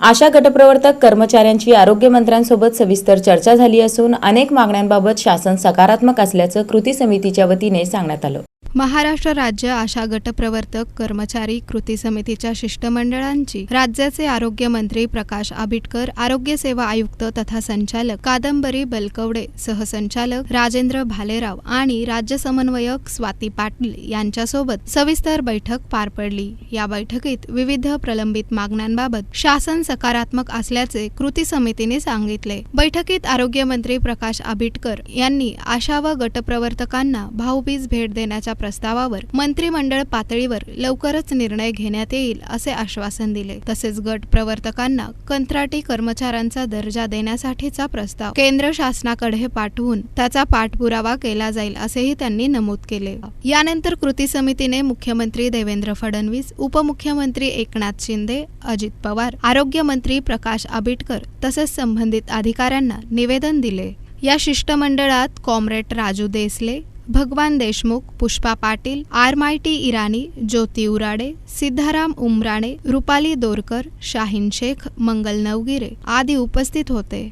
आशा गटप्रवर्तक कर्मचाऱ्यांची आरोग्यमंत्र्यांसोबत सविस्तर चर्चा झाली असून अनेक मागण्यांबाबत शासन सकारात्मक असल्याचं कृती समितीच्या वतीने सांगण्यात आलं. महाराष्ट्र राज्य आशा गटप्रवर्तक कर्मचारी कृती समितीच्या शिष्टमंडळांची राज्याचे आरोग्य मंत्री प्रकाश आबिटकर आरोग्य सेवा आयुक्त तथा संचालक कादंबरी बलकवडे सहसंचालक राजेंद्र भालेराव आणि राज्य समन्वयक स्वाती पाटील यांच्यासोबत सविस्तर बैठक पार पडली. या बैठकीत विविध प्रलंबित मागण्यांबाबत शासन सकारात्मक असल्याचे कृती समितीने सांगितले. बैठकीत आरोग्यमंत्री प्रकाश आबिटकर यांनी आशा व गटप्रवर्तकांना भाऊबीज भेट देण्याच्या प्रस्तावावर मंत्रिमंडळ पातळीवर लवकरच निर्णय घेण्यात येईल असे आश्वासन दिले. तसेच गट प्रवर्तकांना कंत्राटी कर्मचाऱ्यांचा दर्जा देण्यासाठीचा प्रस्ताव केंद्र शासनाकडे पाठवून त्याचा पाठपुरावा केला जाईल असेही त्यांनी नमूद केले. यानंतर कृती समितीने मुख्यमंत्री देवेंद्र फडणवीस उपमुख्यमंत्री एकनाथ शिंदे अजित पवार आरोग्यमंत्री प्रकाश आबिटकर तसेच संबंधित अधिकाऱ्यांना निवेदन दिले. या शिष्टमंडळात कॉम्रेड राजू देसले भगवान देशमुख पुष्पा पाटील आरमायटी इराणी ज्योती उराडे सिद्धाराम उमराणे रुपाली दोरकर शाहीन शेख मंगल नवगिरे आदी उपस्थित होते.